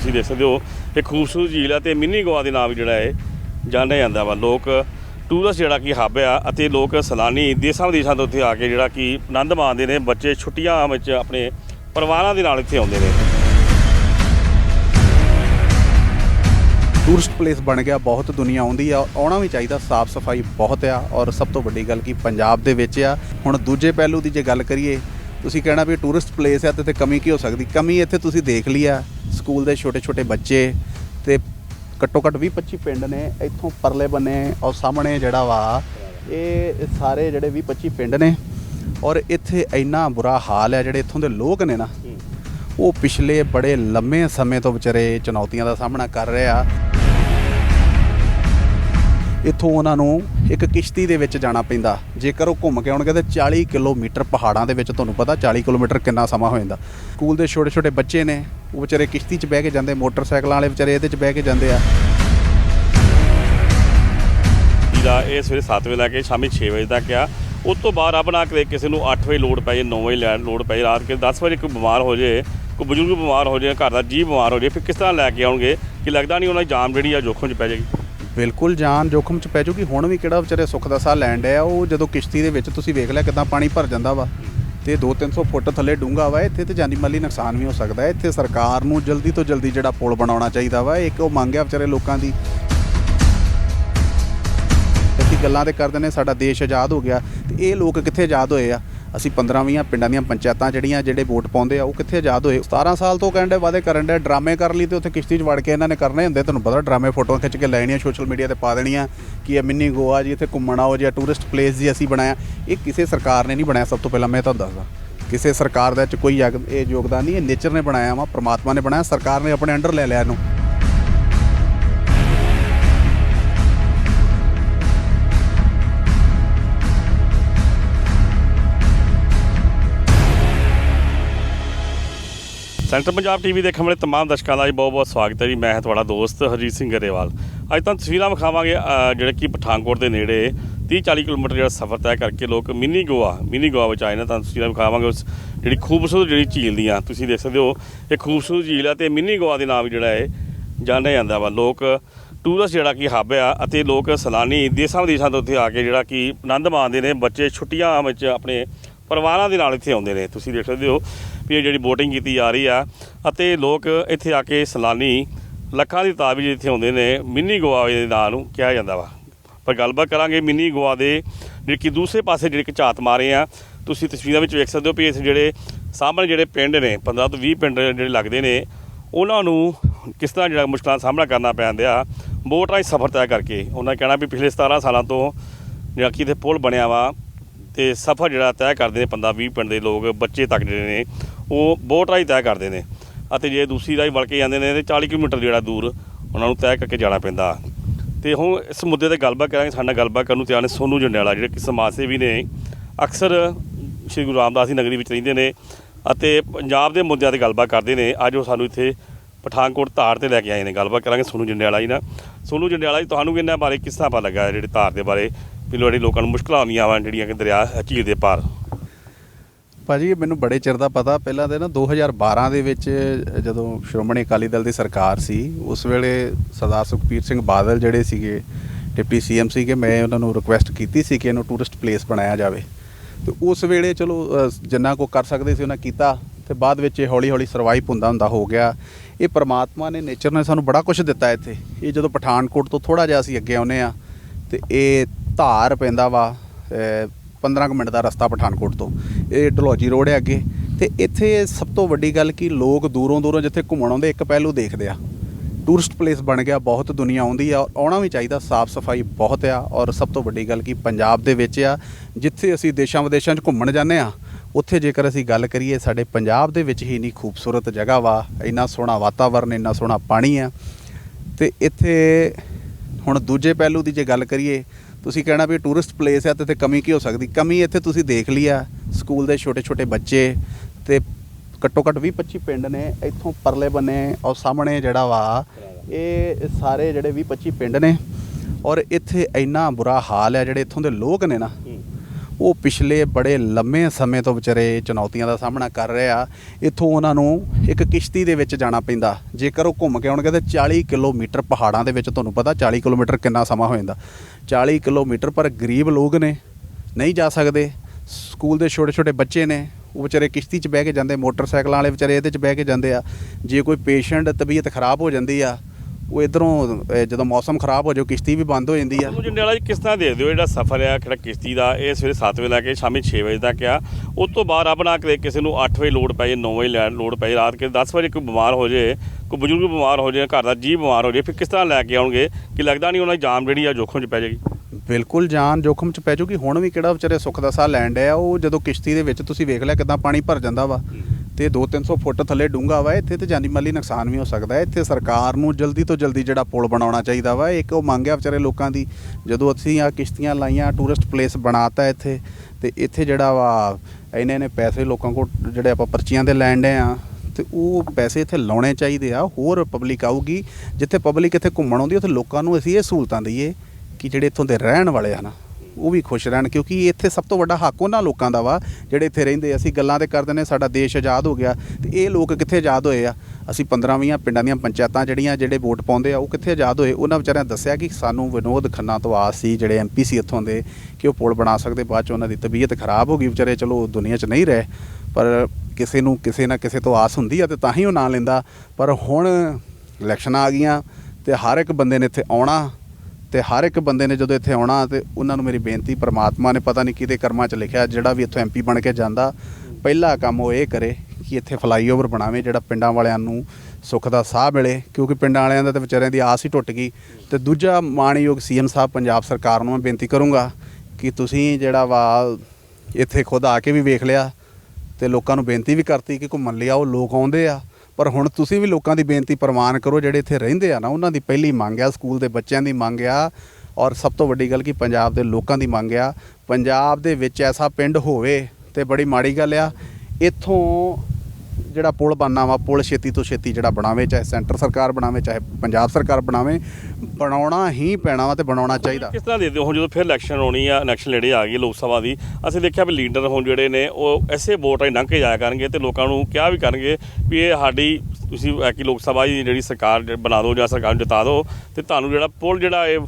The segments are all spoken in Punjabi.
ਤੁਸੀਂ ਦੇਖ ਸਕਦੇ ਹੋ, ਇਹ ਖੂਬਸੂਰਤ ਝੀਲ ਆ ਤੇ ਮਿੰਨੀ ਗੋਆ ਦੇ ਨਾਮ ਵੀ ਜਿਹੜਾ ਹੈ ਜਾਣਿਆ ਜਾਂਦਾ ਵਾ। ਲੋਕ ਟੂਰਿਸਟ ਜਿਹੜਾ ਕਿ ਹੱਬ ਆ ਅਤੇ ਲੋਕ ਸੈਲਾਨੀ ਦੇਸ਼ਾਂ ਵਿਦੇਸ਼ਾਂ ਤੋਂ ਉੱਥੇ ਆ ਕੇ ਜਿਹੜਾ ਕਿ ਆਨੰਦ ਮਾਣਦੇ ਨੇ, ਬੱਚੇ ਛੁੱਟੀਆਂ ਵਿੱਚ ਆਪਣੇ ਪਰਿਵਾਰਾਂ ਦੇ ਨਾਲ ਇੱਥੇ ਆਉਂਦੇ ਨੇ। ਟੂਰਿਸਟ ਪਲੇਸ ਬਣ ਗਿਆ, ਬਹੁਤ ਦੁਨੀਆ ਆਉਂਦੀ ਆ, ਆਉਣਾ ਵੀ ਚਾਹੀਦਾ, ਸਾਫ਼ ਸਫ਼ਾਈ ਬਹੁਤ ਆ ਔਰ ਸਭ ਤੋਂ ਵੱਡੀ ਗੱਲ ਕੀ ਪੰਜਾਬ ਦੇ ਵਿੱਚ ਆ। ਹੁਣ ਦੂਜੇ ਪਹਿਲੂ ਦੀ ਜੇ ਗੱਲ ਕਰੀਏ ਤੁਸੀਂ ਕਹਿਣਾ ਵੀ ਟੂਰਿਸਟ ਪਲੇਸ ਆ ਤੇ ਤੇ ਕਮੀ ਕੀ ਹੋ ਸਕਦੀ? ਕਮੀ ਇੱਥੇ ਤੁਸੀਂ ਦੇਖ ਲਈ ਆ ਸਕੂਲ ਦੇ ਛੋਟੇ ਛੋਟੇ ਬੱਚੇ ਤੇ ਘੱਟੋ ਘੱਟ 20 25 ਪਿੰਡ ਨੇ ਇੱਥੋਂ ਪਰਲੇ ਬੰਨੇ ਔਰ ਸਾਹਮਣੇ ਜਿਹੜਾ ਵਾ ਇਹ ਸਾਰੇ ਜਿਹੜੇ 20 25 ਪਿੰਡ ਨੇ ਔਰ ਇੱਥੇ ਇੰਨਾ ਬੁਰਾ ਹਾਲ ਹੈ ਜਿਹੜੇ ਇੱਥੋਂ ਦੇ ਲੋਕ ਨੇ ਨਾ ਉਹ ਪਿਛਲੇ ਬੜੇ ਲੰਮੇ ਸਮੇਂ ਤੋਂ ਵਿਚਾਰੇ ਚੁਣੌਤੀਆਂ ਦਾ ਸਾਹਮਣਾ ਕਰ ਰਹੇ ਆ। ਇੱਥੋਂ ਉਹਨਾਂ ਨੂੰ ਇੱਕ ਕਿਸ਼ਤੀ ਦੇ ਵਿੱਚ ਜਾਣਾ ਪੈਂਦਾ। ਜੇਕਰ ਉਹ ਘੁੰਮ ਕੇ ਆਉਣਗੇ ਤਾਂ 40 ਕਿਲੋਮੀਟਰ ਪਹਾੜਾਂ ਦੇ ਵਿੱਚ ਤੁਹਾਨੂੰ ਪਤਾ 40 ਕਿਲੋਮੀਟਰ ਕਿੰਨਾ ਸਮਾਂ ਹੋ ਜਾਂਦਾ। ਸਕੂਲ ਦੇ ਛੋਟੇ ਛੋਟੇ ਬੱਚੇ ਨੇ, ਉਹ ਵਿਚਾਰੇ ਕਿਸ਼ਤੀ 'ਚ ਬਹਿ ਕੇ ਜਾਂਦੇ, ਮੋਟਰਸਾਈਕਲਾਂ ਵਾਲੇ ਵਿਚਾਰੇ ਇਹਦੇ 'ਚ ਬਹਿ ਕੇ ਜਾਂਦੇ ਆ। ਦਾ ਇਹ ਸਵੇਰੇ 7 ਵਜੇ ਲੈ ਕੇ ਸ਼ਾਮੀ 6 ਵਜੇ ਤੱਕ ਆ। ਉਸ ਤੋਂ ਬਾਅਦ ਆਪਣਾ ਕਿ ਕਿਸੇ ਨੂੰ 8 ਵਜੇ ਲੋਡ ਪੈ ਜੇ 9 ਵਜੇ ਲੈਣ ਲੋਡ ਪੈ ਜੇ, ਰਾਤ ਕੇ 10 ਵਜੇ ਕੋਈ ਬਿਮਾਰ ਹੋ ਜੇ, ਕੋਈ ਬਜ਼ੁਰਗ ਬਿਮਾਰ ਹੋ ਜੇ, ਘਰ ਦਾ ਜੀ ਬਿਮਾਰ ਹੋ ਜੇ, ਫਿਰ ਕਿਸ ਤਰ੍ਹਾਂ ਲੈ ਕੇ ਆਉਣਗੇ ਕਿ ਲੱਗਦਾ ਨਹੀਂ ਉਹਨਾਂ ਦੀ ਜਾਨ ਜਿਹੜੀ ਆ ਜੋਖਮ 'ਚ ਪੈ ਜਾਏਗੀ। ਬਿਲਕੁਲ ਜਾਨ ਜੋਖਮ 'ਚ ਪੈ ਜੂਗੀ। ਹੁਣ ਵੀ ਕਿਹੜਾ ਵਿਚਾਰੇ ਸੁੱਖ ਦਾ ਸਾਹ ਲੈਣ ਡਿਆ, ਉਹ ਜਦੋਂ ਕਿਸ਼ਤੀ ਦੇ ਵਿੱਚ ਤੁਸੀਂ ਵੇਖ ਲਿਆ ਕਿਦਾਂ ਪਾਣੀ ਭਰ ਜਾਂਦਾ ਵਾ, ਤੇ 2-300 ਫੁੱਟ ਥੱਲੇ ਡੂੰਘਾ ਵਾ, ਇੱਥੇ ਤੇ ਜਾਨੀ ਮਾਲੀ ਨੁਕਸਾਨ ਵੀ ਹੋ ਸਕਦਾ ਹੈ। ਇੱਥੇ ਸਰਕਾਰ ਨੂੰ ਜਲਦੀ ਤੋਂ ਜਲਦੀ ਜਿਹੜਾ ਪੁਲ ਬਣਾਉਣਾ ਚਾਹੀਦਾ ਵਾ, ਇੱਕ ਉਹ ਮੰਗ ਹੈ ਵਿਚਾਰੇ ਲੋਕਾਂ ਦੀ। ਅਸੀਂ ਗੱਲਾਂ ਤੇ ਕਰਦੇ ਨੇ, ਸਾਡਾ ਦੇਸ਼ ਆਜ਼ਾਦ ਹੋ ਗਿਆ, ਤੇ ਇਹ ਲੋਕ ਕਿੱਥੇ ਆਜ਼ਾਦ ਹੋਏ ਆ? ਅਸੀਂ 15-20 ਪਿੰਡਾਂ ਦੀਆਂ ਪੰਚਾਇਤਾਂ ਜਿਹੜੀਆਂ ਜਿਹੜੇ ਵੋਟ ਪਾਉਂਦੇ ਆ, ਉਹ ਕਿੱਥੇ ਆਜ਼ਾਦ ਹੋਏ? 17 ਸਾਲ ਤੋਂ ਕਹਿੰਦੇ ਵਾਅਦੇ ਕਰਨ ਦੇ, ਡਰਾਮੇ ਕਰ ਲਈ ਤੇ ਉੱਥੇ ਕਿਸ਼ਤੀ 'ਚ ਵੜ ਕੇ ਇਹਨਾਂ ਨੇ ਕਰਨੇ ਹੁੰਦੇ, ਤੁਹਾਨੂੰ ਪਤਾ ਡਰਾਮੇ ਫੋਟੋਆਂ ਖਿੱਚ ਕੇ ਲੈਣੀਆਂ ਸੋਸ਼ਲ ਮੀਡੀਆ ਤੇ ਪਾ ਦੇਣੀਆਂ ਕਿ ਇਹ ਮਿੰਨੀ ਗੋਆ ਜੀ, ਇੱਥੇ ਘੁੰਮਣ ਆਓ, ਜਾਂ ਟੂਰਿਸਟ ਪਲੇਸ ਜੀ ਅਸੀਂ ਬਣਾਇਆ। ਇਹ ਕਿਸੇ ਸਰਕਾਰ ਨੇ ਨਹੀਂ ਬਣਾਇਆ, ਸਭ ਤੋਂ ਪਹਿਲਾਂ ਮੈਂ ਤੁਹਾਨੂੰ ਦੱਸਦਾ। ਕਿਸੇ ਸਰਕਾਰ ਦਾ ਚ ਕੋਈ ਯਗ- ਇਹ ਯੋਗਦਾਨ ਨਹੀਂ, ਇਹ ਨੇਚਰ ਨੇ ਬਣਾਇਆ ਵਾ, ਪ੍ਰਮਾਤਮਾ ਨੇ ਬਣਾਇਆ, ਸਰਕਾਰ ਨੇ ਆਪਣੇ ਅੰਡਰ ਲੈ ਲਿਆ ਇਹਨੂੰ। ਸੈਂਟਰ ਪੰਜਾਬ ਟੀਵੀ ਦੇਖਣ ਵਾਲੇ ਤਮਾਮ ਦਰਸ਼ਕਾਂ ਦਾ ਜੀ ਬਹੁਤ ਬਹੁਤ ਸਵਾਗਤ ਹੈ ਜੀ। ਮੈਂ ਹਾਂ ਤੁਹਾਡਾ ਦੋਸਤ ਹਰਜੀਤ ਸਿੰਘ ਗਰੇਵਾਲ। ਅੱਜ ਤਾਂ ਤਸਵੀਰਾਂ ਵਿਖਾਵਾਂਗੇ ਜਿਹੜੇ ਕਿ ਪਠਾਨਕੋਟ ਦੇ ਨੇੜੇ 30 40 ਕਿਲੋਮੀਟਰ ਜਿਹੜਾ ਸਫ਼ਰ ਤੈਅ ਕਰਕੇ ਲੋਕ ਮਿੰਨੀ ਗੋਆ ਮਿੰਨੀ ਗੋਆ ਵਿੱਚ ਆਏ ਨੇ। ਤਾਂ ਤਸਵੀਰਾਂ ਵਿਖਾਵਾਂਗੇ ਉਸ ਜਿਹੜੀ ਖੂਬਸੂਰਤ ਜਿਹੜੀ ਝੀਲ ਦੀਆਂ। ਤੁਸੀਂ ਦੇਖ ਸਕਦੇ ਹੋ, ਇਹ ਖੂਬਸੂਰਤ ਝੀਲ ਹੈ ਤੇ ਮਿੰਨੀ ਗੋਆ ਦੇ ਨਾਮ ਵੀ ਜਿਹੜਾ ਹੈ ਜਾਣਿਆ ਜਾਂਦਾ ਵਾ। ਲੋਕ ਟੂਰਿਸਟ ਜਿਹੜਾ ਕਿ ਹੱਬ ਆ ਅਤੇ ਲੋਕ ਸੈਲਾਨੀ ਦੇਸ਼ਾਂ ਵਿਦੇਸ਼ਾਂ ਤੋਂ ਉੱਥੇ ਆ ਕੇ ਜਿਹੜਾ ਕਿ ਆਨੰਦ ਮਾਣਦੇ ਨੇ। ਬੱਚੇ ਛੁੱਟੀਆਂ ਵਿੱਚ ਆਪਣੇ ਪਰਿਵਾਰਾਂ ਦੇ ਨਾਲ ਇੱਥੇ ਆਉਂਦੇ ਨੇ। ਤੁਸੀਂ ਦੇਖ ਸਕਦੇ ਹੋ ਵੀ ਇਹ ਜਿਹੜੀ ਬੋਟਿੰਗ ਕੀਤੀ ਜਾ ਰਹੀ ਆ, ਅਤੇ ਲੋਕ ਇੱਥੇ ਆ ਕੇ ਸੈਲਾਨੀ ਲੱਖਾਂ ਦੀ ਤਾਦਾਦ ਵਿੱਚ ਇੱਥੇ ਆਉਂਦੇ ਨੇ। ਮਿੰਨੀ ਗੋਆ ਦੇ ਨਾਂ ਨੂੰ ਕਿਹਾ ਜਾਂਦਾ ਵਾ। ਪਰ ਗੱਲਬਾਤ ਕਰਾਂਗੇ ਮਿੰਨੀ ਗੋਆ ਦੇ, ਜਿਹੜੇ ਕਿ ਦੂਸਰੇ ਪਾਸੇ ਜਿਹੜੇ ਕਿ ਝਾਤ ਮਾਰੇ ਆ। ਤੁਸੀਂ ਤਸਵੀਰਾਂ ਵਿੱਚ ਵੇਖ ਸਕਦੇ ਹੋ ਵੀ ਇਸ ਜਿਹੜੇ ਸਾਹਮਣੇ ਜਿਹੜੇ ਪਿੰਡ ਨੇ 15 ਤੋਂ 20 ਪਿੰਡ ਜਿਹੜੇ ਲੱਗਦੇ ਨੇ, ਉਹਨਾਂ ਨੂੰ ਕਿਸ ਤਰ੍ਹਾਂ ਜਿਹੜਾ ਮੁਸ਼ਕਲਾਂ ਦਾ ਸਾਹਮਣਾ ਕਰਨਾ ਪੈਂਦਾ ਬੋਟ ਰਾਹੀਂ ਸਫ਼ਰ ਤੈਅ ਕਰਕੇ। ਉਹਨਾਂ ਕਹਿਣਾ ਵੀ ਪਿਛਲੇ 17 ਸਾਲਾਂ ਤੋਂ ਜਿਹੜਾ ਕਿ ਇੱਥੇ ਪੁਲ ਬਣਿਆ ਵਾ ਤੇ ਸਫ਼ਰ ਜਿਹੜਾ ਤੈਅ ਕਰਦੇ ਨੇ 15 20 ਪਿੰਡ ਦੇ ਲੋਕ, ਬੱਚੇ ਤੱਕ ਜਿਹੜੇ ਨੇ, ਉਹ ਬਹੁਤ ਰਾਹੀਂ ਤੈਅ ਕਰਦੇ ਨੇ। ਅਤੇ ਜੇ ਦੂਸਰੀ ਰਾਹੀਂ ਵੜ ਕੇ ਜਾਂਦੇ ਨੇ ਤੇ 40 ਕਿਲੋਮੀਟਰ ਜਿਹੜਾ ਦੂਰ, ਉਹਨਾਂ ਨੂੰ ਤੈਅ ਕਰਕੇ ਜਾਣਾ ਪੈਂਦਾ। ਤੇ ਹੁਣ ਇਸ ਮੁੱਦੇ ਤੇ ਗੱਲਬਾਤ ਕਰਾਂਗੇ, ਸਾਡੇ ਨਾਲ ਗੱਲਬਾਤ ਕਰਨ ਨੂੰ ਤਿਆਰ ਨੇ ਸੋਨੂ ਜੰਡਿਆਲਾ, ਜਿਹੜੇ ਕਿ ਸਮਾਜ ਸੇਵੀ ਨੇ। ਅਕਸਰ ਸ਼੍ਰੀ ਗੁਰੂ ਰਾਮਦਾਸ ਦੀ ਨਗਰੀ ਵਿੱਚ ਰਹਿੰਦੇ ਨੇ ਅਤੇ ਪੰਜਾਬ ਦੇ ਮੁੱਦਿਆਂ ਤੇ ਗੱਲਬਾਤ ਕਰਦੇ ਨੇ। ਅੱਜ ਉਹ ਸਾਨੂੰ ਇੱਥੇ ਪਠਾਨਕੋਟ ਧਾਰ ਤੇ ਲੈ ਕੇ ਆਏ ਨੇ। ਗੱਲਬਾਤ ਕਰਾਂਗੇ ਸੋਨੂ ਜੰਡਿਆਲਾ ਜੀ ਨਾਲ। ਸੋਨੂ ਜੰਡਿਆਲਾ ਜੀ, ਤੁਹਾਨੂੰ ਇਹਨਾਂ ਬਾਰੇ ਕਿਸ ਤਰ੍ਹਾਂ ਪਤਾ ਲੱਗਾ, ਜਿਹੜੇ ਧਾਰ ਦੇ ਬਾਰੇ? ਵੀ ਲੋੜੀ ਲੋਕਾਂ ਨੂੰ ਮੁਸ਼ਕਲਾਂ ਆਉਂਦੀਆਂ ਵਾ ਜਿਹੜੀਆਂ ਕਿ ਦਰਿਆ ਝੀਲ ਦੇ ਪਾਰ। ਭਾਜੀ, ਇਹ ਮੈਨੂੰ ਬੜੇ ਚਿਰ ਦਾ ਪਤਾ। ਪਹਿਲਾਂ ਤੇ ਨਾ 2012 ਦੇ ਵਿੱਚ ਜਦੋਂ ਸ਼੍ਰੋਮਣੀ ਅਕਾਲੀ ਦਲ ਦੀ ਸਰਕਾਰ ਸੀ, ਉਸ ਵੇਲੇ ਸਰਦਾਰ ਸੁਖਬੀਰ ਸਿੰਘ ਬਾਦਲ ਜਿਹੜੇ ਸੀਗੇ, ਡਿਪਟੀ ਸੀਐਮ ਸੀਗੇ, ਮੈਂ ਉਹਨਾਂ ਨੂੰ ਰਿਕੁਐਸਟ ਕੀਤੀ ਸੀ ਕਿ ਇਹਨੂੰ ਟੂਰਿਸਟ ਪਲੇਸ ਬਣਾਇਆ ਜਾਵੇ। ਤੇ ਉਸ ਵੇਲੇ ਚਲੋ ਜਿੰਨਾ ਕੋ ਕਰ ਸਕਦੇ ਸੀ, ਉਹਨਾਂ ਕੀਤਾ। ਤੇ ਬਾਅਦ ਵਿੱਚ ਇਹ ਹੌਲੀ ਹੌਲੀ ਸਰਵਾਈਵ ਹੁੰਦਾ ਹੁੰਦਾ ਹੋ ਗਿਆ। ਇਹ ਪਰਮਾਤਮਾ ਨੇ ਨੇਚਰ ਨੇ ਸਾਨੂੰ ਬੜਾ ਕੁਝ ਦਿੱਤਾ ਇੱਥੇ। ਇਹ ਜਦੋਂ ਪਠਾਨਕੋਟ ਤੋਂ ਥੋੜਾ ਜਿਹਾ ਅਸੀਂ ਅੱਗੇ ਆਉਨੇ ਆ ਤੇ ਇਹ ਧਾਰ ਪੈਂਦਾ ਵਾ ਅ, 15 ਕੁ ਮਿੰਟ ਦਾ ਰਸਤਾ ਪਠਾਨਕੋਟ ਤੋਂ। ਇਹ ਡਲਹੌਜੀ ਰੋਡ ਹੈ ਅੱਗੇ। ਤੇ ਇੱਥੇ ਸਭ ਤੋਂ ਵੱਡੀ ਗੱਲ ਕਿ ਲੋਕ ਦੂਰੋਂ ਦੂਰੋਂ ਜਿੱਥੇ ਘੁੰਮਣ ਆਉਂਦੇ ਇੱਕ ਪਹਿਲੂ ਦੇਖਦੇ ਆ। ਟੂਰਿਸਟ ਪਲੇਸ ਬਣ ਗਿਆ ਬਹੁਤ ਦੁਨੀਆ ਆਉਂਦੀ ਆ ਔਰ ਆਉਣਾ ਵੀ ਚਾਹੀਦਾ ਸਾਫ਼ ਸਫ਼ਾਈ ਬਹੁਤ ਆ ਔਰ ਸਭ ਤੋਂ ਵੱਡੀ ਗੱਲ ਕਿ ਪੰਜਾਬ ਦੇ ਵਿੱਚ ਆ ਜਿੱਥੇ ਅਸੀਂ ਦੇਸ਼ਾਂ ਵਿਦੇਸ਼ਾਂ 'ਚ ਘੁੰਮਣ ਜਾਂਦੇ ਆ ਉੱਥੇ ਜੇਕਰ ਅਸੀਂ ਗੱਲ ਕਰੀਏ ਸਾਡੇ ਪੰਜਾਬ ਦੇ ਵਿੱਚ ਹੀ ਇੰਨੀ ਖੂਬਸੂਰਤ ਜਗ੍ਹਾ ਵਾ ਇੰਨਾ ਸੋਹਣਾ ਵਾਤਾਵਰਨ ਇੰਨਾ ਸੋਹਣਾ ਪਾਣੀ ਆ। ਤੇ ਇੱਥੇ ਹੁਣ ਦੂਜੇ ਪਹਿਲੂ ਦੀ ਜੇ ਗੱਲ ਕਰੀਏ ਤੁਸੀਂ ਕਹਿਣਾ ਵੀ ਟੂਰਿਸਟ ਪਲੇਸ ਹੈ ਤੇ ਇੱਥੇ ਕਮੀ ਕੀ ਹੋ ਸਕਦੀ? ਕਮੀ ਇੱਥੇ ਤੁਸੀਂ ਦੇਖ ਲਈ ਆ ਸਕੂਲ ਦੇ ਛੋਟੇ ਛੋਟੇ ਬੱਚੇ ਤੇ ਘੱਟੋ ਘੱਟ 20 25 ਪਿੰਡ ਨੇ, ਇੱਥੋਂ ਪਰਲੇ ਬੰਨੇ ਔਰ ਸਾਹਮਣੇ ਜਿਹੜਾ ਵਾ, ਇਹ ਸਾਰੇ ਜਿਹੜੇ 20 25 ਪਿੰਡ ਨੇ ਔਰ ਇੱਥੇ ਇੰਨਾ ਬੁਰਾ ਹਾਲ ਹੈ ਜਿਹੜੇ ਇੱਥੋਂ ਦੇ ਲੋਕ ਨੇ ਨਾ ਉਹ ਪਿਛਲੇ ਬੜੇ ਲੰਮੇ ਸਮੇਂ ਤੋਂ ਵਿਚਾਰੇ ਚੁਣੌਤੀਆਂ ਦਾ ਸਾਹਮਣਾ ਕਰ ਰਹੇ। ਆ ਇੱਥੋਂ ਉਹਨਾਂ ਨੂੰ ਇੱਕ ਕਿਸ਼ਤੀ ਦੇ ਵਿੱਚ ਜਾਣਾ ਪੈਂਦਾ। ਜੇਕਰ ਉਹ ਘੁੰਮ ਕੇ ਆਉਣਗੇ ਤੇ 40 ਕਿਲੋਮੀਟਰ ਪਹਾੜਾਂ ਦੇ ਵਿੱਚ ਤੁਹਾਨੂੰ ਪਤਾ 40 ਕਿਲੋਮੀਟਰ ਕਿੰਨਾ ਸਮਾਂ ਹੋ ਜਾਂਦਾ। 40 ਕਿਲੋਮੀਟਰ ਪਰ ਗਰੀਬ ਲੋਕ ਨੇ, ਨਹੀਂ ਜਾ ਸਕਦੇ। ਸਕੂਲ ਦੇ ਛੋਟੇ ਛੋਟੇ ਬੱਚੇ ਨੇ, ਉਹ ਵਿਚਾਰੇ ਕਿਸ਼ਤੀ 'ਚ ਬਹਿ ਕੇ ਜਾਂਦੇ, ਮੋਟਰਸਾਈਕਲਾਂ ਵਾਲੇ ਵਿਚਾਰੇ ਇਹਦੇ 'ਚ ਬਹਿ ਕੇ ਜਾਂਦੇ ਆ। ਜੇ ਕੋਈ ਪੇਸ਼ੈਂਟ ਤਬੀਅਤ ਖਰਾਬ ਹੋ ਜਾਂਦੀ ਆ ਉਹ ਇਧਰੋਂ ਜਦੋਂ ਮੌਸਮ ਖਰਾਬ ਹੋ ਜਾਓ ਕਿਸ਼ਤੀ ਵੀ ਬੰਦ ਹੋ ਜਾਂਦੀ ਆ। ਤੁਹਾਨੂੰ ਜੰਡਿਆਲਾ ਜੀ ਕਿਸ ਤਰ੍ਹਾਂ ਦੇ ਦਿਓ ਜਿਹੜਾ ਸਫ਼ਰ ਆ ਕਿਹੜਾ ਕਿਸ਼ਤੀ ਦਾ? ਇਹ ਸਵੇਰੇ 7 ਵਜੇ ਲੈ ਕੇ ਸ਼ਾਮੀ 6 ਵਜੇ ਤੱਕ ਆ। ਉਸ ਤੋਂ ਬਾਅਦ ਆਪਣਾ ਕਿ ਕਿਸੇ ਨੂੰ 8 ਵਜੇ ਲੋਡ ਪੈ ਜੇ 9 ਵਜੇ ਲੋਡ ਪੈ ਜੇ ਰਾਤ ਕੇ 10 ਵਜੇ ਕੋਈ ਬਿਮਾਰ ਹੋ ਜੇ ਕੋਈ ਬਜ਼ੁਰਗ ਬਿਮਾਰ ਹੋ ਜੇ ਘਰ ਦਾ ਜੀ ਬਿਮਾਰ ਹੋ ਜੇ ਫਿਰ ਕਿਸ ਤਰ੍ਹਾਂ ਲੈ ਕੇ ਆਉਣਗੇ? ਕਿ ਲੱਗਦਾ ਨਹੀਂ ਉਹਨਾਂ ਦੀ ਜਾਨ ਜਿਹੜੀ ਆ ਜੋਖਮ 'ਚ ਪੈ ਜਾਏਗੀ? ਬਿਲਕੁਲ ਜਾਨ ਜੋਖਮ 'ਚ ਪੈ ਜੂਗੀ ਹੁਣ ਵੀ ਕਿਹੜਾ ਵਿਚਾਰੇ ਸੁੱਖ ਦਾ ਸਾਹ ਲੈਣ ਡਿਆ ਉਹ ਜਦੋਂ ਕਿਸ਼ਤੀ ਦੇ ਵਿੱਚ ਤੁਸੀਂ ਵੇਖ ਲਿਆ ਕਿਦਾਂ ਪਾਣੀ ਭਰ ਜਾਂਦਾ ਵਾ। ਤੇ 2-300 ਫੁੱਟ ਥੱਲੇ ਡੂੰਘਾ ਵਾ, ਇੱਥੇ ਤੇ ਜਾਨੀ ਮਾਲੀ ਨੁਕਸਾਨ ਵੀ ਹੋ ਸਕਦਾ ਹੈ। ਇੱਥੇ ਸਰਕਾਰ ਨੂੰ ਜਲਦੀ ਤੋਂ ਜਲਦੀ ਜਿਹੜਾ ਪੁਲ ਬਣਾਉਣਾ ਚਾਹੀਦਾ ਵਾ, ਇੱਕ ਉਹ ਮੰਗਿਆ ਵਿਚਾਰੇ ਲੋਕਾਂ ਦੀ, ਜਦੋਂ ਅਸੀਂ ਆ ਕਿਸ਼ਤੀਆਂ ਲਾਈਆਂ, ਟੂਰਿਸਟ ਪਲੇਸ ਬਣਾਤਾ ਇੱਥੇ, ਤੇ ਇੱਥੇ ਜਿਹੜਾ ਵਾ, ਇੰਨੇ ਨੇ ਪੈਸੇ ਲੋਕਾਂ ਕੋਲ ਜਿਹੜੇ ਆਪਾਂ ਪਰਚੀਆਂ ਦੇ ਲੈਣ ਡੇ ਆ, ਤੇ ਉਹ ਪੈਸੇ ਇੱਥੇ ਲਾਉਣੇ ਚਾਹੀਦੇ ਆ, ਹੋਰ ਪਬਲਿਕ ਆਊਗੀ, ਜਿੱਥੇ ਪਬਲਿਕ ਇੱਥੇ ਘੁੰਮਣ ਆਉਂਦੀ, ਉੱਥੇ ਲੋਕਾਂ ਨੂੰ ਅਸੀਂ ਇਹ ਸਹੂਲਤਾਂ ਦਈਏ ਕਿ ਜਿਹੜੇ ਇੱਥੋਂ ਦੇ ਰਹਿਣ ਵਾਲੇ ਹਨ। ਉਹ ਵੀ ਖੁਸ਼ ਰਹਿਣ ਕਿਉਂਕਿ ਇੱਥੇ ਸਭ ਤੋਂ ਵੱਡਾ ਹੱਕ ਉਹਨਾਂ ਲੋਕਾਂ ਦਾ ਵਾ ਜਿਹੜੇ ਇੱਥੇ ਰਹਿੰਦੇ ਅਸੀਂ ਗੱਲਾਂ ਤੇ ਕਰਦੇ ਨੇ, ਸਾਡਾ ਦੇਸ਼ ਆਜ਼ਾਦ ਹੋ ਗਿਆ ਤੇ ਇਹ ਲੋਕ ਕਿੱਥੇ ਆਜ਼ਾਦ ਹੋਏ ਆ? ਅਸੀਂ 15ਵੀਆਂ ਪਿੰਡਾਂ ਦੀਆਂ ਪੰਚਾਇਤਾਂ ਜਿਹੜੀਆਂ, ਜਿਹੜੇ ਵੋਟ ਪਾਉਂਦੇ ਆ, ਉਹ ਕਿੱਥੇ ਆਜ਼ਾਦ ਹੋਏ? ਉਹਨਾਂ ਵਿਚਾਰਿਆਂ ਦੱਸਿਆ ਕਿ ਸਾਨੂੰ ਵਿਨੋਦ ਖੰਨਾ ਤੋਂ ਆਸ ਸੀ, ਜਿਹੜੇ ਐਮਪੀ ਸੀ ਇੱਥੋਂ ਦੇ, ਕਿ ਉਹ ਪੁਲ ਬਣਾ ਸਕਦੇ, ਬਾਅਦ ਚ ਉਹਨਾਂ ਦੀ ਤਬੀਅਤ ਖਰਾਬ ਹੋ ਗਈ, ਵਿਚਾਰੇ ਚਲੋ ਦੁਨੀਆ 'ਚ ਨਹੀਂ ਰਹੇ, ਪਰ ਕਿਸੇ ਨੂੰ ਕਿਸੇ ਨਾ ਕਿਸੇ ਤੋਂ ਆਸ ਹੁੰਦੀ ਆ ਤੇ ਤਾਂ ਹੀ ਉਹ ਨਾਂ ਲੈਂਦਾ। ਪਰ ਹੁਣ ਇਲੈਕਸ਼ਨਾਂ ਆ ਗਈਆਂ ਤੇ ਹਰ ਇੱਕ ਬੰਦੇ ਨੇ ਇੱਥੇ ਆਉਣਾ ਤੇ ਹਰ ਇੱਕ ਬੰਦੇ ਨੇ ਜਦੋਂ ਇੱਥੇ ਆਉਣਾ ਤੇ ਉਹਨਾਂ ਨੂੰ ਮੇਰੀ ਬੇਨਤੀ, ਪ੍ਰਮਾਤਮਾ ਨੇ ਪਤਾ ਨਹੀਂ ਕਿਹਦੇ ਕਰਮਾਂ 'ਚ ਲਿਖਿਆ, ਜਿਹੜਾ ਵੀ ਇੱਥੋਂ ਐਮਪੀ ਬਣ ਕੇ ਜਾਂਦਾ, ਪਹਿਲਾ ਕੰਮ ਉਹ ਇਹ ਕਰੇ ਕਿ ਇੱਥੇ ਫਲਾਈਓਵਰ ਬਣਾਵੇ, ਜਿਹੜਾ ਪਿੰਡਾਂ ਵਾਲਿਆਂ ਨੂੰ ਸੁੱਖ ਦਾ ਸਾਹ ਮਿਲੇ, ਕਿਉਂਕਿ ਪਿੰਡਾਂ ਵਾਲਿਆਂ ਦਾ ਤੇ ਵਿਚਾਰਿਆਂ ਦੀ ਆਸ ਹੀ ਟੁੱਟ ਗਈ। ਤੇ ਦੂਜਾ ਮਾਣਯੋਗ ਸੀਐਮ ਸਾਹਿਬ ਪੰਜਾਬ ਸਰਕਾਰ ਨੂੰ ਮੈਂ ਬੇਨਤੀ ਕਰੂੰਗਾ ਕਿ ਤੁਸੀਂ ਜਿਹੜਾ ਵਾ ਇੱਥੇ ਖੁਦ ਆ ਕੇ ਵੀ ਵੇਖ ਲਿਆ ਤੇ ਲੋਕਾਂ ਨੂੰ ਬੇਨਤੀ ਵੀ ਕਰਤੀ ਕਿ ਘੁੰਮਣ ਲਈ ਆਓ, ਲੋਕ ਆਉਂਦੇ ਆ। ਪਰ ਹੁਣ ਤੁਸੀਂ ਵੀ ਲੋਕਾਂ ਦੀ ਬੇਨਤੀ ਪ੍ਰਵਾਨ ਕਰੋ, ਜਿਹੜੇ ਇੱਥੇ ਰਹਿੰਦੇ ਆ ਨਾ, ਉਹਨਾਂ ਦੀ ਪਹਿਲੀ ਮੰਗ ਆ, ਸਕੂਲ ਦੇ ਬੱਚਿਆਂ ਦੀ ਮੰਗ ਆ, ਔਰ ਸਭ ਤੋਂ ਵੱਡੀ ਗੱਲ ਕਿ ਪੰਜਾਬ ਦੇ ਲੋਕਾਂ ਦੀ ਮੰਗ ਆ। ਪੰਜਾਬ ਦੇ ਵਿੱਚ ਐਸਾ ਪਿੰਡ ਹੋਵੇ, ਤੇ ਬੜੀ ਮਾੜੀ ਗੱਲ ਆ, ਇੱਥੋਂ ਜਿਹੜਾ ਪੁਲ ਬਣਨਾ ਵਾ ਪੁਲ ਛੇਤੀ ਤੋਂ ਛੇਤੀ ਜਿਹੜਾ ਬਣਾਵੇ ਚਾਹੇ ਸੈਂਟਰ ਸਰਕਾਰ ਬਣਾਵੇ ਚਾਹੇ ਪੰਜਾਬ ਸਰਕਾਰ ਬਣਾਵੇ ਬਣਾਉਣਾ ਹੀ ਪੈਣਾ ਵਾ ਤੇ ਬਣਾਉਣਾ ਚਾਹੀਦਾ। ਕਿਸ ਤਰ੍ਹਾਂ ਦੇ ਦਿਓ ਹੁਣ ਜਦੋਂ ਫਿਰ ਇਲੈਕਸ਼ਨ ਹੋਣੀ ਆ ਇਲੈਕਸ਼ਨ ਨੇੜੇ ਆ ਗਈ ਲੋਕ ਸਭਾ ਦੀ ਅਸੀਂ ਦੇਖਿਆ ਵੀ ਲੀਡਰ ਹੁਣ ਜਿਹੜੇ ਨੇ ਉਹ ਐਸੇ ਵੋਟ ਰਾਹੀਂ ਲੰਘ ਕੇ ਜਾਇਆ ਕਰਨਗੇ ਤੇ ਲੋਕਾਂ ਨੂੰ ਕਿਹਾ ਵੀ ਕਰਨਗੇ ਵੀ ਇਹ ਸਾਡੀ ਤੁਸੀਂ ਐਕੀ ਲੋਕ ਸਭਾ ਦੀ ਜਿਹੜੀ ਸਰਕਾਰ ਬਣਾ ਦਿਓ ਜਾਂ ਸਰਕਾਰ ਨੂੰ ਜਿਤਾ ਦਿਓ ਤੇ ਤੁਹਾਨੂੰ ਜਿਹੜਾ ਪੁਲ ਜਿਹੜਾ ਇਹ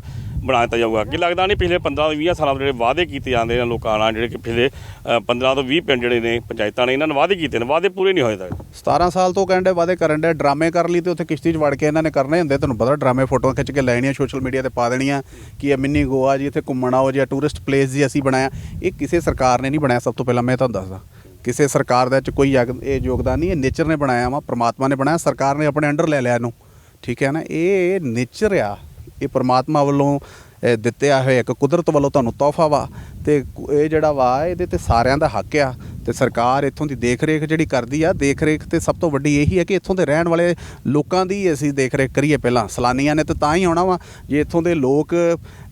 ਬਣਾ ਦਿੱਤਾ ਜਾਊਗਾ। ਕੀ ਲੱਗਦਾ ਨਹੀਂ ਪਿਛਲੇ 15 ਤੋਂ 20 ਸਾਲਾਂ ਤੋਂ ਜਿਹੜੇ ਵਾਅਦੇ ਕੀਤੇ ਜਾਂਦੇ ਨੇ ਲੋਕਾਂ ਨਾਲ ਜਿਹੜੇ ਕਿ ਪਿਛਲੇ ਅ, 15 ਤੋਂ 20 ਪਿੰਡ ਜਿਹੜੇ ਨੇ ਪੰਚਾਇਤਾਂ ਨੇ ਇਹਨਾਂ ਨੇ ਵਾਅਦੇ ਕੀਤੇ ਨੇ। ਵਾਅਦੇ ਪੂਰੇ ਨਹੀਂ ਹੋਏ ਤੱਕ 17 ਸਾਲ ਤੋਂ ਕਹਿੰਦੇ ਵਾਅਦੇ ਕਰਨ ਦੇ ਡਰਾਮੇ ਕਰ ਲਈ ਤੇ ਉੱਥੇ ਕਿਸ਼ਤੀ 'ਚ ਵੜ ਕੇ ਇਹਨਾਂ ਨੇ ਕਰਨੇ ਹੁੰਦੇ ਤੁਹਾਨੂੰ ਪਤਾ ਡਰਾਮੇ ਫੋਟੋਆਂ ਖਿੱਚ ਕੇ ਲੈਣੀਆਂ ਸੋਸ਼ਲ ਮੀਡੀਆ ਤੇ ਪਾ ਦੇਣੀਆਂ ਕਿ ਇਹ ਮਿੰਨੀ ਗੋਆ ਜੀ ਇੱਥੇ ਘੁੰਮਣ ਆਓ ਜਾਂ ਟੂਰਿਸਟ ਪਲੇਸ ਜੀ ਅਸੀਂ ਬਣਾਇਆ। ਇਹ ਕਿਸੇ ਸਰਕਾਰ ਨੇ ਨਹੀਂ ਬਣਾਇਆ ਸਭ ਤੋਂ ਪਹਿਲਾਂ ਮੈਂ ਤੁਹਾਨੂੰ ਦੱਸਦਾ। ਕਿਸੇ ਸਰਕਾਰ ਦਾ ਚ ਕੋਈ ਯਗ- ਇਹ ਯੋਗਦਾਨ ਨਹੀਂ ਇਹ ਨੇਚਰ ਨੇ ਬਣਾਇਆ ਵਾ ਪ੍ਰਮਾਤਮਾ ਨੇ ਬਣਾਇਆ ਸਰਕਾਰ ਨੇ ਆਪਣੇ ਅੰਡਰ ਲੈ ਲਿਆ ਇਹਨੂੰ। ਠੀਕ ਹੈ ਨਾ? ਇਹ ਨੇਚਰ ਆ। ਇਹ ਪ੍ਰਮਾਤਮਾ ਵੱਲੋਂ ਇਹ ਦਿੱਤਿਆ ਹੋਇਆ ਇੱਕ ਕੁਦਰਤ ਵੱਲੋਂ ਤੁਹਾਨੂੰ ਤੋਹਫਾ ਵਾ। ਤੇ ਇਹ ਜਿਹੜਾ ਵਾ, ਇਹਦੇ ਤੇ ਸਾਰਿਆਂ ਦਾ ਹੱਕ ਆ। ਤੇ ਸਰਕਾਰ ਇੱਥੋਂ ਦੀ ਦੇਖ ਰੇਖ ਜਿਹੜੀ ਕਰਦੀ ਆ ਦੇਖ ਰੇਖ ਤੇ ਸਭ ਤੋਂ ਵੱਡੀ ਇਹੀ ਹੈ ਕਿ ਇੱਥੋਂ ਦੇ ਰਹਿਣ ਵਾਲੇ ਲੋਕਾਂ ਦੀ ਅਸੀਂ ਦੇਖ ਰੇਖ ਕਰੀਏ ਪਹਿਲਾਂ। ਸਲਾਨੀਆਂ ਨੇ ਤਾਂ ਤਾਂ ਹੀ ਆਉਣਾ ਵਾ, ਜੇ ਇੱਥੋਂ ਦੇ ਲੋਕ,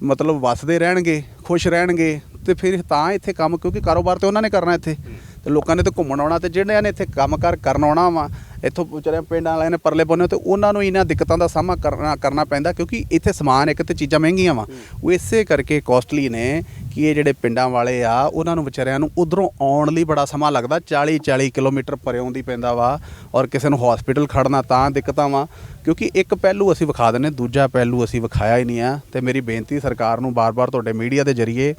ਮਤਲਬ ਵਸਦੇ ਰਹਿਣਗੇ, ਖੁਸ਼ ਰਹਿਣਗੇ, ਤੇ ਫਿਰ ਤਾਂ ਇੱਥੇ ਕੰਮ, ਕਿਉਂਕਿ ਕਾਰੋਬਾਰ ਤੇ ਉਹਨਾਂ ਨੇ ਕਰਨਾ ਇੱਥੇ। ਤੇ ਲੋਕਾਂ ਨੇ ਤੇ ਘੁੰਮਣ ਆਉਣਾ, ਤੇ ਜਿਹੜਿਆਂ ਨੇ ਇੱਥੇ ਕੰਮਕਾਰ ਕਰਨ ਆਉਣਾ ਵਾ ਇੱਥੋਂ ਵਿਚਾਰੇ ਪਿੰਡਾਂ ਵਾਲਿਆਂ ਨੇ ਪਰਲੇ ਬੰਨੇ ਤੇ ਉਹਨਾਂ ਨੂੰ ਇਹਨਾਂ ਦਿੱਕਤਾਂ ਦਾ ਸਾਹਮਣਾ ਕਰਨਾ ਕਰਨਾ ਪੈਂਦਾ ਕਿਉਂਕਿ ਇੱਥੇ ਸਮਾਨ ਇੱਕ ਤੇ ਚੀਜ਼ਾਂ ਮਹਿੰਗੀਆਂ ਵਾ। ਉਹ ਇਸੇ ਕਰਕੇ ਕੋਸਟਲੀ ਨੇ ਕਿ ਇਹ ਜਿਹੜੇ ਪਿੰਡਾਂ ਵਾਲੇ ਆ ਉਹਨਾਂ ਨੂੰ ਵਿਚਾਰਿਆਂ ਨੂੰ ਉਧਰੋਂ ਆਉਣ ਲਈ ਬੜਾ ਸਮਾਂ ਲੱਗਦਾ। 40 40 ਕਿਲੋਮੀਟਰ ਪਰਿਓਂ ਦੀ ਪੈਂਦਾ ਵਾ ਔਰ ਕਿਸੇ ਨੂੰ ਹਸਪੀਟਲ ਖੜਨਾ ਤਾਂ ਦਿੱਕਤਾਂ ਵਾ। ਕਿਉਂਕਿ ਇੱਕ ਪਹਿਲੂ ਅਸੀਂ ਵਿਖਾ ਦਿੰਨੇ ਦੂਜਾ ਪਹਿਲੂ ਅਸੀਂ ਵਿਖਾਇਆ ਹੀ ਨਹੀਂ ਆ। ਤੇ ਮੇਰੀ ਬੇਨਤੀ ਸਰਕਾਰ ਨੂੰ ਬਾਰ-ਬਾਰ ਤੁਹਾਡੇ ਮੀਡੀਆ ਦੇ ਜ਼ਰੀਏ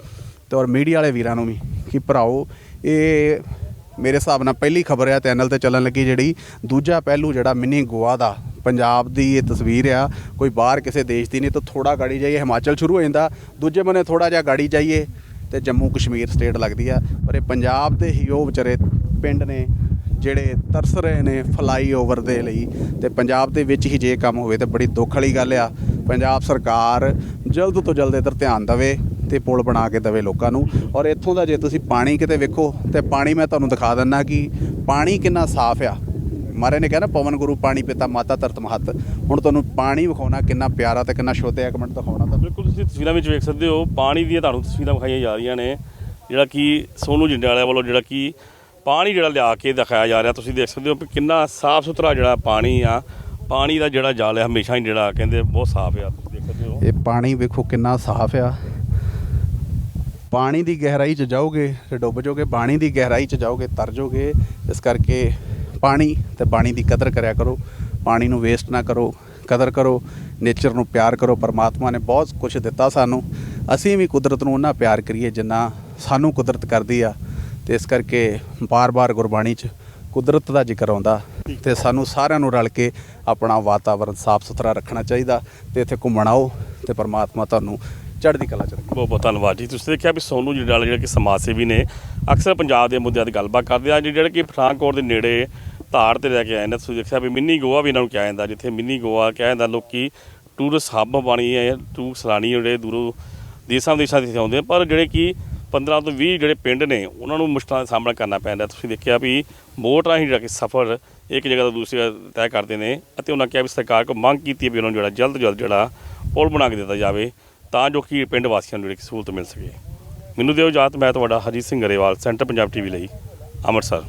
ਤੇ ਔਰ ਮੀਡੀਆ ਵਾਲੇ ਵੀਰਾਂ ਨੂੰ ਵੀ ਕਿ ਭਰਾਓ ਇਹ ਮੇਰੇ ਹਿਸਾਬ ਨਾਲ ਪਹਿਲੀ ਖਬਰ ਆ ਚੈਨਲ ਤੇ ਚੱਲਣ ਲੱਗੀ ਜਿਹੜੀ। ਦੂਜਾ ਪਹਿਲੂ ਜਿਹੜਾ ਮਿੰਨੀ ਗੋਆ ਦਾ। ਪੰਜਾਬ ਦੀ ਇਹ ਤਸਵੀਰ ਆ, ਕੋਈ ਬਾਹਰ ਕਿਸੇ ਦੇਸ਼ ਦੀ ਨਹੀਂ, ਤਾਂ ਥੋੜਾ ਗਾੜੀ ਜਾਈਏ, ਹਿਮਾਚਲ ਸ਼ੁਰੂ ਹੋ ਜਾਂਦਾ। ਦੂਜੇ ਬੰਨੇ ਥੋੜਾ ਜਿਹਾ ਗਾੜੀ ਜਾਈਏ, ਤੇ ਜੰਮੂ ਕਸ਼ਮੀਰ ਸਟੇਟ ਲੱਗਦੀ ਆ। ਪਰ ਇਹ ਪੰਜਾਬ ਦੇ ਹੀ ਉਹ ਵਿਚਾਰੇ ਪਿੰਡ ਨੇ, ਜਿਹੜੇ ਤਰਸ ਰਹੇ ਨੇ ਫਲਾਈਓਵਰ ਦੇ ਲਈ। ਤੇ ਪੰਜਾਬ ਦੇ ਵਿੱਚ ਹੀ ਜੇ ਕੰਮ ਹੋਵੇ, ਤੇ ਬੜੀ ਦੁੱਖ ਵਾਲੀ ਗੱਲ ਆ। ਪੰਜਾਬ ਸਰਕਾਰ ਜਲਦ ਤੋਂ ਜਲਦ ਇੱਧਰ ਧਿਆਨ ਦੇਵੇ। ਤੇ ਪੁਲ ਬਣਾ ਕੇ ਦੇਵੇ ਲੋਕਾਂ ਨੂੰ। ਔਰ ਇੱਥੋਂ ਦਾ ਜੇ ਤੁਸੀਂ ਪਾਣੀ ਕਿਤੇ ਵੇਖੋ ਤੇ ਪਾਣੀ ਮੈਂ ਤੁਹਾਨੂੰ ਦਿਖਾ ਦਿੰਦਾ ਕਿ ਪਾਣੀ ਕਿੰਨਾ ਸਾਫ਼ ਆ। ਮਾਰੇ ਨੇ ਕਿਹਾ ਨਾ ਪਵਨ ਗੁਰੂ ਪਾਣੀ ਪਿਤਾ ਮਾਤਾ ਤਰਤ ਮਹਤ। ਹੁਣ ਤੁਹਾਨੂੰ ਪਾਣੀ ਵਿਖਾਉਣਾ ਕਿੰਨਾ ਪਿਆਰਾ ਤੇ ਕਿੰਨਾ ਸ਼ੁੱਧ ਹੈ ਇੱਕ ਮਿੰਟ ਦਿਖਾਉਣਾ ਤਾਂ। ਬਿਲਕੁਲ ਤੁਸੀਂ ਤਸਵੀਰਾਂ ਵਿੱਚ ਵੇਖ ਸਕਦੇ ਹੋ ਪਾਣੀ ਦੀਆਂ ਤੁਹਾਨੂੰ ਤਸਵੀਰਾਂ ਵਿਖਾਈਆਂ ਜਾ ਰਹੀਆਂ ਨੇ। ਜਿਹੜਾ ਕਿ ਸੋਨੂ ਜੰਡਿਆਲੇ ਵੱਲੋਂ ਜਿਹੜਾ ਕਿ ਪਾਣੀ ਜਿਹੜਾ ਲਿਆ ਕੇ ਦਿਖਾਇਆ ਜਾ ਰਿਹਾ ਤੁਸੀਂ ਦੇਖ ਸਕਦੇ ਹੋ ਕਿ ਕਿੰਨਾ ਸਾਫ਼ ਸੁਥਰਾ ਜਿਹੜਾ ਪਾਣੀ ਆ। ਪਾਣੀ ਦਾ ਜਿਹੜਾ ਜਲ ਹੈ ਹਮੇਸ਼ਾ ਹੀ ਜਿਹੜਾ ਕਹਿੰਦੇ ਬਹੁਤ ਸਾਫ਼ ਆ ਤੁਸੀਂ ਦੇਖ ਸਕਦੇ ਹੋ। ਇਹ ਪਾਣੀ ਵੇਖੋ ਕਿੰਨਾ ਸਾਫ਼ ਆ। ਪਾਣੀ ਦੀ ਗਹਿਰਾਈ 'ਚ ਜਾਓਗੇ ਤੇ ਡੁੱਬ ਜਾਓਗੇ, ਪਾਣੀ ਦੀ ਗਹਿਰਾਈ 'ਚ ਜਾਓਗੇ, ਤਰ ਜਾਓਗੇ। ਇਸ ਕਰਕੇ ਪਾਣੀ ਤੇ ਪਾਣੀ ਦੀ ਕਦਰ ਕਰਿਆ ਕਰੋ। ਪਾਣੀ ਨੂੰ ਵੇਸਟ ਨਾ ਕਰੋ, ਕਦਰ ਕਰੋ ਨੇਚਰ ਨੂੰ ਪਿਆਰ ਕਰੋ। ਪਰਮਾਤਮਾ ਨੇ ਬਹੁਤ ਕੁਝ ਦਿੱਤਾ ਸਾਨੂੰ। ਅਸੀਂ ਵੀ ਕੁਦਰਤ ਨੂੰ ਉਹਨਾਂ ਪਿਆਰ ਕਰੀਏ ਜਿੰਨਾ ਸਾਨੂੰ ਕੁਦਰਤ ਕਰਦੀ ਆ। ਤੇ ਇਸ ਕਰਕੇ ਬਾਰ-ਬਾਰ ਗੁਰਬਾਣੀ 'ਚ ਕੁਦਰਤ ਦਾ ਜ਼ਿਕਰ ਆਉਂਦਾ ਤੇ ਸਾਨੂੰ ਸਾਰਿਆਂ ਨੂੰ ਰਲ ਕੇ ਆਪਣਾ ਵਾਤਾਵਰਣ ਸਾਫ਼ ਸੁਥਰਾ ਰੱਖਣਾ ਚਾਹੀਦਾ ਤੇ ਇੱਥੇ ਘੁੰਮਣ ਆਓ ਤੇ ਪਰਮਾਤਮਾ ਤੁਹਾਨੂੰ ਚੜ੍ਹਦੀ ਕਲਾ ਚ ਰੱਖੇ। ਬਹੁਤ ਬਹੁਤ ਧੰਨਵਾਦ ਜੀ। ਤੁਸੀਂ ਦੇਖਿਆ ਵੀ ਸੋਨੂ ਜੀ ਨਾਲ ਜਿਹੜੇ ਕਿ ਸਮਾਜ ਸੇਵੀ ਨੇ, ਅਕਸਰ ਪੰਜਾਬ ਦੇ ਮੁੱਦਿਆਂ 'ਤੇ ਗੱਲਬਾਤ ਕਰਦੇ ਆ। ਜਿਹੜੇ ਕਿ ਪਠਾਨਕੋਟ ਦੇ ਨੇੜੇ ਧਾਰ ਤੇ ਲੈ ਕੇ ਆਏ ਨੇ, ਤੁਸੀਂ ਦੇਖਿਆ ਵੀ ਮਿੰਨੀ ਗੋਆ ਵੀ ਇਹਨਾਂ ਨੂੰ ਕਿਹਾ ਜਾਂਦਾ, ਜਿੱਥੇ ਮਿੰਨੀ ਗੋਆ ਕਿਹਾ ਜਾਂਦਾ ਲੋਕੀ ਟੂਰਿਸਟ ਹੱਬ ਬਣੀ ਹੈ ਟੂਰ ਸੈਲਾਨੀ ਜਿਹੜੇ ਦੂਰੋਂ ਦੇਸ਼ਾਂ ਵਿਦੇਸ਼ਾਂ ਦੇ ਆਉਂਦੇ ਪਰ ਜਿਹੜੇ ਕਿ 15 ਤੋਂ 20 ਜਿਹੜੇ ਪਿੰਡ ਨੇ, ਉਹਨਾਂ ਨੂੰ ਮੁਸ਼ਕਲਾਂ ਦਾ ਸਾਹਮਣਾ ਕਰਨਾ ਪੈਂਦਾ। ਤੁਸੀਂ ਦੇਖਿਆ ਵੀ ਬੋਟ ਰਾਹੀਂ ਜਿਹੜਾ ਕਿ ਸਫ਼ਰ ਇੱਕ ਜਗ੍ਹਾ ਤੋਂ ਦੂਸਰੀ ਜਗ੍ਹਾ ਤੈਅ ਕਰਦੇ ਨੇ ਅਤੇ ਉਹਨਾਂ ਕਿਹਾ ਵੀ ਸਰਕਾਰ ਕੋਲ ਮੰਗ ਕੀਤੀ ਹੈ ਵੀ ਉਹਨਾਂ ਨੂੰ ਜਿਹੜਾ ਜਲਦ ਤੋਂ ਜਲਦ ਜਿਹੜਾ ਪੁਲ ਬਣਾ ਕੇ ਦਿੱਤਾ ਜਾਵੇ। ਤਾਂ ਜੋ ਕਿ ਪਿੰਡ ਵਾਸੀਆਂ ਨੂੰ ਜਿਹੜੀ ਕਿ ਸਹੂਲਤ ਮਿਲ ਸਕੇ। ਮੈਨੂੰ ਦਿਓ ਇਜਾਜ਼ਤ, ਮੈਂ ਤੁਹਾਡਾ ਹਰਜੀਤ ਸਿੰਘ ਗਰੇਵਾਲ, ਸੈਂਟਰ ਪੰਜਾਬ ਟੀਵੀ ਲਈ, ਅੰਮ੍ਰਿਤਸਰ।